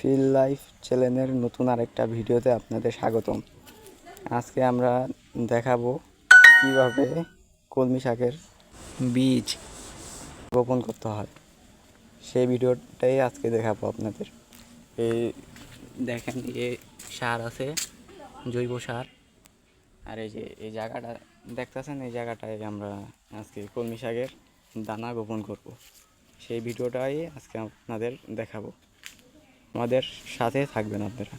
Feel life চ্যানেলের নতুন আরেকটা ভিডিওতে আপনাদের স্বাগতম। আজকে আমরা দেখাবো কীভাবে কলমি শাকের বীজ বপন করতে হয়। সেই ভিডিওটাই আজকে দেখাবো আপনাদের। এই দেখেন যে সার আছে, জৈব সার। আর এই যে এই জায়গাটা, দেখতেছেন এই জায়গাটায় আমরা আজকে কলমি শাকের দানা গোপন করব। সেই ভিডিওটাই আজকে আপনাদের দেখাবো। আমাদের সাথে থাকবেন আপনারা।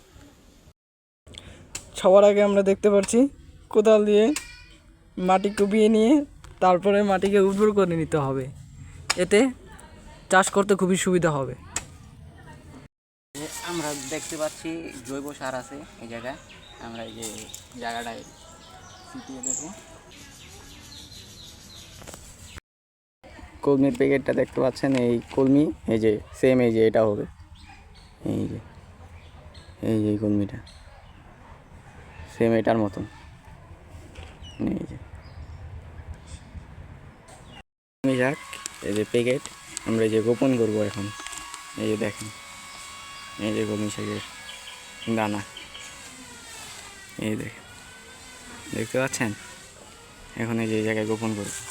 সবার আগে আমরা দেখতে পাচ্ছি কোদাল দিয়ে মাটি কুপিয়ে নিয়ে তারপরে মাটিকে উর্বর করে নিতে হবে। এতে চাষ করতে খুবই সুবিধা হবে। আমরা দেখতে পাচ্ছি জৈব সার আছে এই জায়গায়। আমরা এই যে জায়গাটায় ছিটিয়ে দেবো। কলমির প্যাকেটটা দেখতে পাচ্ছেন এই কলমি এই যে সেম এই যে এটা হবে। এই যে এই যে এই কলমিটা সেম এটার মতন। এই যে। কলমি শাক এই যে প্যাকেট আমরা এই যে গোপন করব এখন। এই যে দেখেন, এই যে কলমি শাকের দানা। এই দেখেন, দেখতে পাচ্ছেন? এখন এই যে জায়গায় গোপন করব।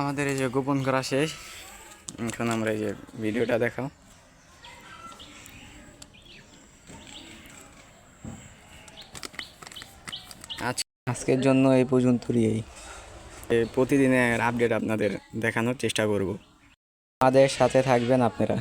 আমাদের এই যে গোপন করা শেষ। এখন আমরা এই যে ভিডিওটা দেখাও। আজ আজকের জন্য এই পর্যন্তই এই। প্রতিদিনের আপডেট আপনাদের দেখানোর চেষ্টা করব। আমাদের সাথে থাকবেন আপনারা।